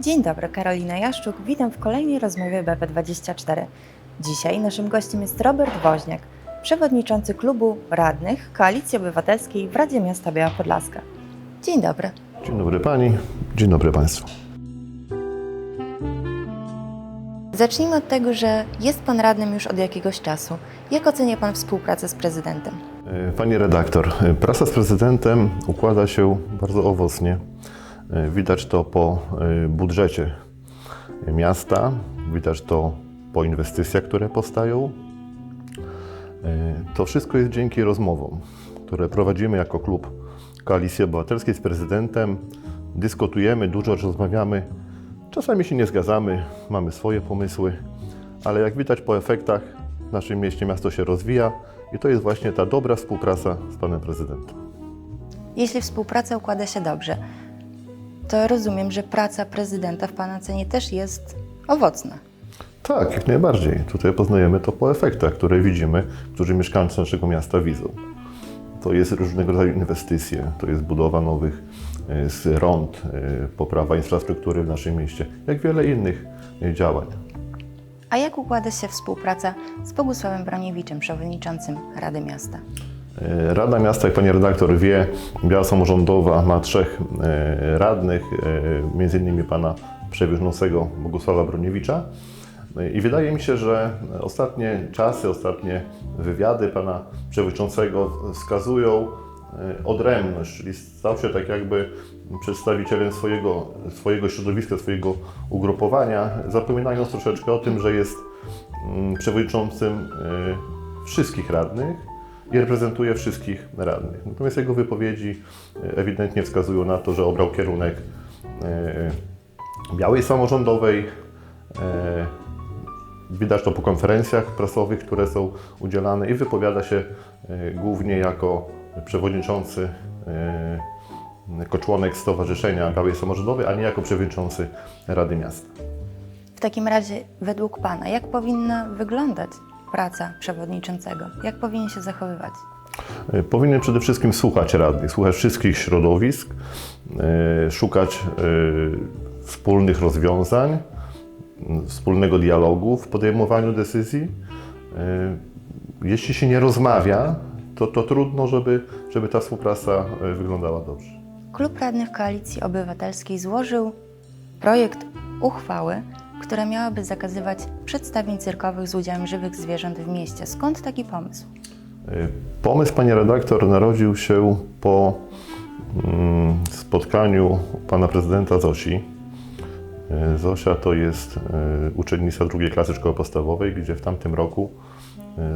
Dzień dobry, Karolina Jaszczuk. Witam w kolejnej rozmowie BP24. Dzisiaj naszym gościem jest Robert Woźniak, przewodniczący klubu radnych Koalicji Obywatelskiej w Radzie Miasta Biała Podlaska. Dzień dobry. Dzień dobry Pani, dzień dobry Państwu. Zacznijmy od tego, że jest Pan radnym już od jakiegoś czasu. Jak ocenia Pan współpracę z prezydentem? E, Pani redaktor, e, praca z prezydentem układa się bardzo owocnie. E, Widać to po e, budżecie miasta, widać to po inwestycjach, które powstają. E, To wszystko jest dzięki rozmowom, które prowadzimy jako klub Koalicji Obywatelskiej z prezydentem. Dyskutujemy, dużo rozmawiamy. Czasami się nie zgadzamy, mamy swoje pomysły, ale jak widać po efektach, w naszym mieście miasto się rozwija i to jest właśnie ta dobra współpraca z panem prezydentem. Jeśli współpraca układa się dobrze, to rozumiem, że praca prezydenta w Pana ocenie też jest owocna. Tak, jak najbardziej. Tutaj poznajemy to po efektach, które widzimy, którzy mieszkańcy naszego miasta widzą. To jest różnego rodzaju inwestycje, to jest budowa nowych e, rond, e, poprawa infrastruktury w naszym mieście, jak wiele innych e, działań. A jak układa się współpraca z Bogusławem Broniewiczem, przewodniczącym Rady Miasta? E, Rada Miasta, jak pani redaktor wie, Biała Samorządowa ma trzech e, radnych, e, między innymi pana przewodniczącego Bogusława Broniewicza. E, I wydaje mi się, że ostatnie czasy, ostatnie wywiady pana przewodniczącego wskazują odrębność, czyli stał się tak jakby przedstawicielem swojego, swojego środowiska, swojego ugrupowania, zapominając troszeczkę o tym, że jest mm, przewodniczącym wszystkich radnych i reprezentuje wszystkich radnych. Natomiast jego wypowiedzi e, ewidentnie wskazują na to, że obrał kierunek e, białej samorządowej. E, Widać to po konferencjach prasowych, które są udzielane i wypowiada się głównie jako przewodniczący, jako członek Stowarzyszenia Białej Samorządowej, a nie jako przewodniczący Rady Miasta. W takim razie, według Pana, jak powinna wyglądać praca przewodniczącego? Jak powinien się zachowywać? E, Powinien przede wszystkim słuchać radnych, słuchać wszystkich środowisk, e, szukać e, wspólnych rozwiązań, wspólnego dialogu w podejmowaniu decyzji. Jeśli się nie rozmawia, to, to trudno, żeby, żeby ta współpraca wyglądała dobrze. Klub Radnych Koalicji Obywatelskiej złożył projekt uchwały, która miałaby zakazywać przedstawień cyrkowych z udziałem żywych zwierząt w mieście. Skąd taki pomysł? Pomysł pani redaktor narodził się po mm, spotkaniu pana prezydenta Zosi. E, Zosia to jest e, uczennica drugiej klasy szkoły podstawowej, gdzie w tamtym roku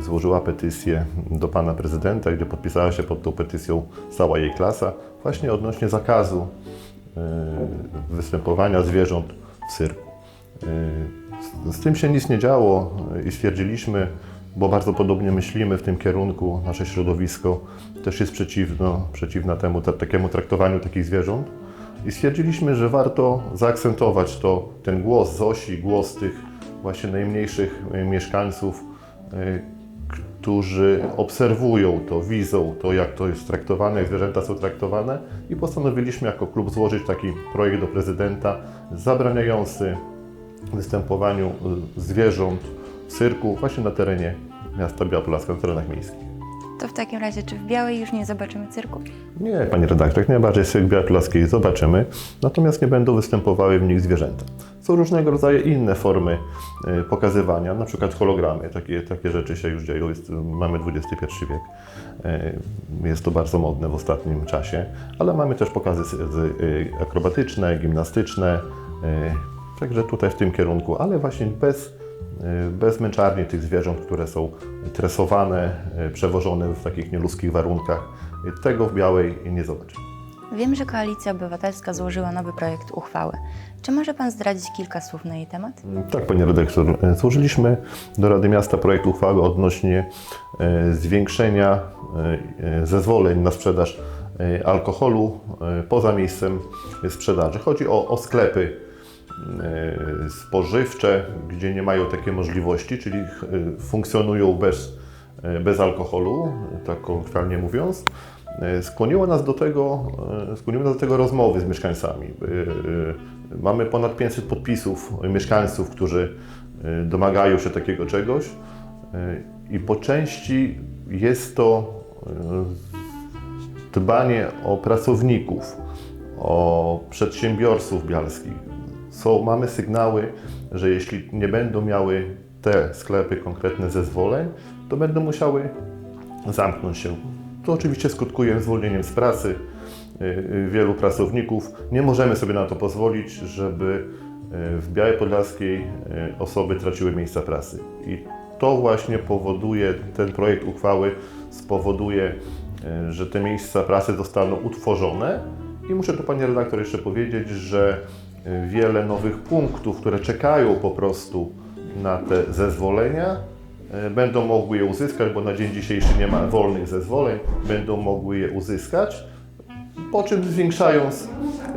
złożyła petycję do pana prezydenta, gdzie podpisała się pod tą petycją cała jej klasa, właśnie odnośnie zakazu występowania zwierząt w cyrku. E, Z, tym się nic nie działo i stwierdziliśmy, bo bardzo podobnie myślimy w tym kierunku, nasze środowisko też jest przeciwno, przeciwna temu, ta, takiemu traktowaniu takich zwierząt. I stwierdziliśmy, że warto zaakcentować to, ten głos Zosi, głos tych właśnie najmniejszych e, mieszkańców, e, którzy obserwują to, widzą to, jak to jest traktowane, jak zwierzęta są traktowane i postanowiliśmy jako klub złożyć taki projekt do prezydenta zabraniający występowaniu y, zwierząt w cyrku właśnie na terenie miasta Biała na terenach miejskich. To w takim razie, czy w Białej już nie zobaczymy cyrku? Nie, Pani redaktor, najbardziej cyrk Białej zobaczymy, natomiast nie będą występowały w nich zwierzęta. Są różnego rodzaju inne formy y, pokazywania, na przykład hologramy, takie, takie rzeczy się już dzieją, jest, mamy XXI wiek, y, jest to bardzo modne w ostatnim czasie, ale mamy też pokazy akrobatyczne, gimnastyczne, także tutaj w tym kierunku, ale właśnie bez, y, bez męczarni tych zwierząt, które są tresowane, y, przewożone w takich nieludzkich warunkach. Y, Tego w Białej nie zobaczymy. Wiem, że Koalicja Obywatelska złożyła nowy projekt uchwały. Czy może Pan zdradzić kilka słów na jej temat? Tak, panie redaktor. E, Złożyliśmy do Rady Miasta projekt uchwały odnośnie e, zwiększenia e, zezwoleń na sprzedaż alkoholu poza miejscem sprzedaży. Chodzi o, o sklepy spożywcze, gdzie nie mają takiej możliwości, czyli e, funkcjonują bez, e, bez alkoholu, tak kolokwialnie mówiąc. E, Skłoniło nas do tego, e, skłoniły nas do tego rozmowy z mieszkańcami. E, e, Mamy ponad 500 podpisów mieszkańców, którzy domagają się takiego czegoś i po części jest to dbanie o pracowników, o przedsiębiorców bialskich. Są, mamy sygnały, że jeśli nie będą miały te sklepy konkretne zezwoleń, to będą musiały zamknąć się. To oczywiście skutkuje zwolnieniem z pracy y, y, wielu pracowników. Nie możemy sobie na to pozwolić, żeby y, w Białej Podlaskiej osoby traciły miejsca pracy. I to właśnie powoduje, ten projekt uchwały spowoduje, że te miejsca pracy zostaną utworzone. I muszę tu Pani redaktor jeszcze powiedzieć, że y, wiele nowych punktów, które czekają po prostu na te zezwolenia, e, będą mogły je uzyskać, bo na dzień dzisiejszy nie ma wolnych zezwoleń, będą mogły je uzyskać, po czym zwiększając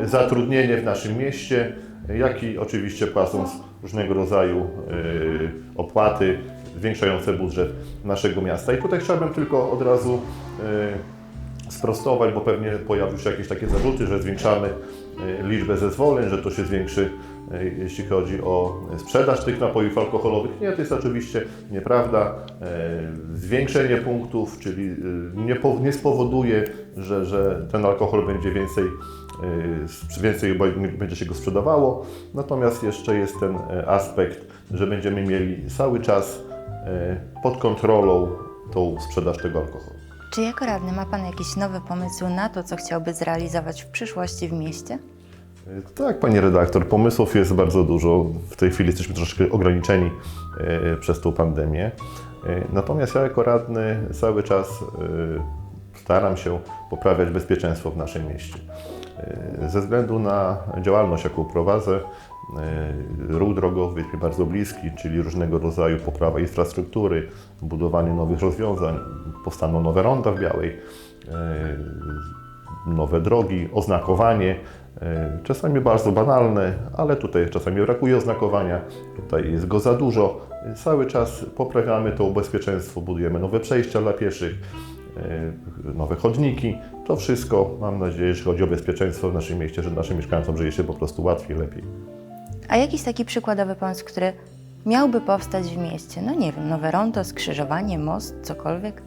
zatrudnienie w naszym mieście, jak i oczywiście płacąc różnego rodzaju e, opłaty zwiększające budżet naszego miasta. I tutaj chciałbym tylko od razu e, sprostować, bo pewnie pojawią się jakieś takie zarzuty, że zwiększamy e, liczbę zezwoleń, że to się zwiększy, e, jeśli chodzi o sprzedaż tych napojów alkoholowych. Nie, to jest oczywiście nieprawda. E, Zwiększenie punktów, czyli nie, nie spowoduje, że, że ten alkohol będzie więcej, więcej będzie się go sprzedawało. Natomiast jeszcze jest ten aspekt, że będziemy mieli cały czas pod kontrolą tą sprzedaż tego alkoholu. Czy jako radny ma Pan jakiś nowy pomysł na to, co chciałby zrealizować w przyszłości w mieście? Tak, pani redaktor, pomysłów jest bardzo dużo. W tej chwili jesteśmy troszeczkę ograniczeni e, przez tą pandemię. E, Natomiast ja jako radny cały czas e, staram się poprawiać bezpieczeństwo w naszym mieście. E, Ze względu na działalność, jaką prowadzę, e, ruch drogowy jest mi bardzo bliski, czyli różnego rodzaju poprawa infrastruktury, budowanie nowych rozwiązań, powstaną nowe ronda w Białej, e, nowe drogi, oznakowanie. e, Czasami bardzo banalne, ale tutaj czasami brakuje oznakowania, tutaj jest go za dużo. Cały czas poprawiamy to bezpieczeństwo, budujemy nowe przejścia dla pieszych, e, nowe chodniki. To wszystko, mam nadzieję, jeśli chodzi o bezpieczeństwo w naszym mieście, że naszym mieszkańcom żyje się po prostu łatwiej, lepiej. A jakiś taki przykładowy pomysł, który miałby powstać w mieście? No nie wiem, nowe rondo, skrzyżowanie, most, cokolwiek?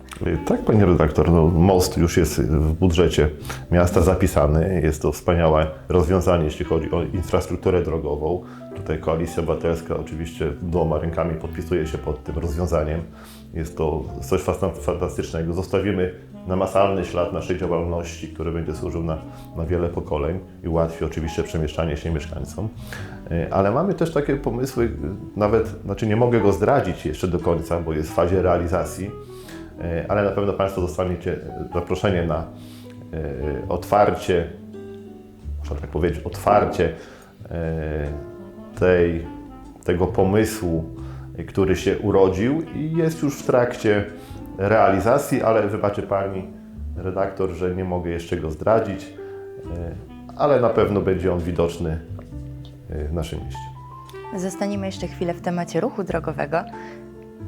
Tak, panie redaktor, no, most już jest w budżecie miasta zapisany. Jest to wspaniałe rozwiązanie, jeśli chodzi o infrastrukturę drogową. Tutaj Koalicja Obywatelska oczywiście dwoma rękami podpisuje się pod tym rozwiązaniem. Jest to coś fantastycznego. Zostawimy namacalny ślad naszej działalności, który będzie służył na, na wiele pokoleń i ułatwi oczywiście przemieszczanie się mieszkańcom. E, Ale mamy też takie pomysły, e, nawet, znaczy nie mogę go zdradzić jeszcze do końca, bo jest w fazie realizacji, E, ale na pewno Państwo dostaniecie zaproszenie na otwarcie, można tak powiedzieć, otwarcie tej, tego pomysłu, który się urodził i jest już w trakcie realizacji, ale wybaczy Pani redaktor, że nie mogę jeszcze go zdradzić, e, ale na pewno będzie on widoczny e, w naszym mieście. Zostaniemy jeszcze chwilę w temacie ruchu drogowego.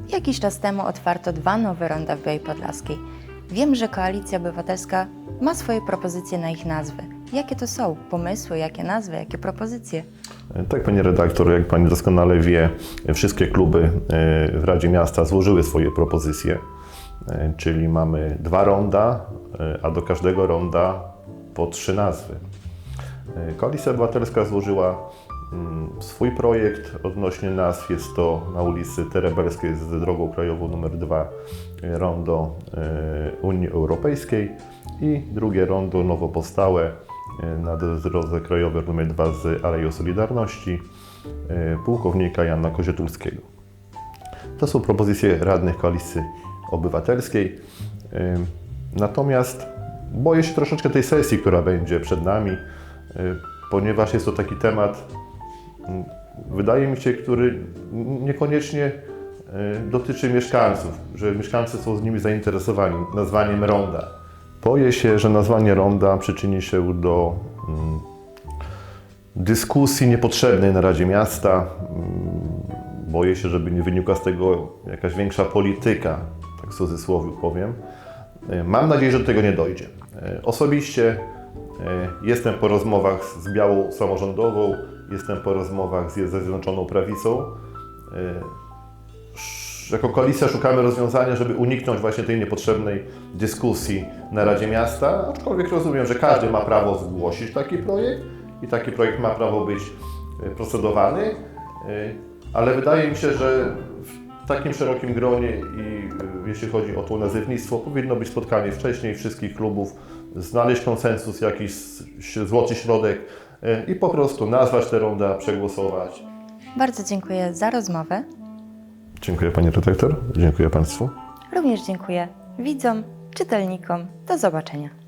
Jakiś czas temu otwarto dwa nowe ronda w Białej Podlaskiej. Wiem, że Koalicja Obywatelska ma swoje propozycje na ich nazwy. Jakie to są? Pomysły, jakie nazwy, jakie propozycje? Tak, Pani redaktor, jak Pani doskonale wie, wszystkie kluby e, w Radzie Miasta złożyły swoje propozycje, e, czyli mamy dwa ronda, e, a do każdego ronda po trzy nazwy. Koalicja Obywatelska złożyła mm, swój projekt odnośnie nazw. Jest to na ulicy Terebelskiej z drogą krajową nr 2 e, rondo Unii Europejskiej i drugie rondo nowo powstałe na drodze krajowej nr 2 z Aleją Solidarności e, pułkownika Jana Kozietulskiego. To są propozycje radnych Koalicji Obywatelskiej. Ym, Natomiast boję się troszeczkę tej sesji, która będzie przed nami, ponieważ jest to taki temat, wydaje mi się, który niekoniecznie dotyczy mieszkańców, że mieszkańcy są z nimi zainteresowani nazwaniem ronda. Boję się, że nazwanie ronda przyczyni się do mm, dyskusji niepotrzebnej na Radzie Miasta. Mm, Boję się, żeby nie wynikła z tego jakaś większa polityka, tak w cudzysłowie powiem. E, Mam nadzieję, że do tego nie dojdzie. E, Osobiście e, jestem po rozmowach z Białą Samorządową jestem po rozmowach ze Zjednoczoną Prawicą. Jako koalicja szukamy rozwiązania, żeby uniknąć właśnie tej niepotrzebnej dyskusji na Radzie Miasta, aczkolwiek rozumiem, że każdy ma prawo zgłosić taki projekt i taki projekt ma prawo być y, procedowany, y, ale wydaje mi się, że w takim szerokim gronie i y, jeśli chodzi o to nazewnictwo, powinno być spotkanie wcześniej wszystkich klubów, znaleźć konsensus, jakiś złoty środek i po prostu nazwać tę rondę, przegłosować. Bardzo dziękuję za rozmowę. Dziękuję Pani redaktor, dziękuję Państwu. Również dziękuję widzom, czytelnikom. Do zobaczenia.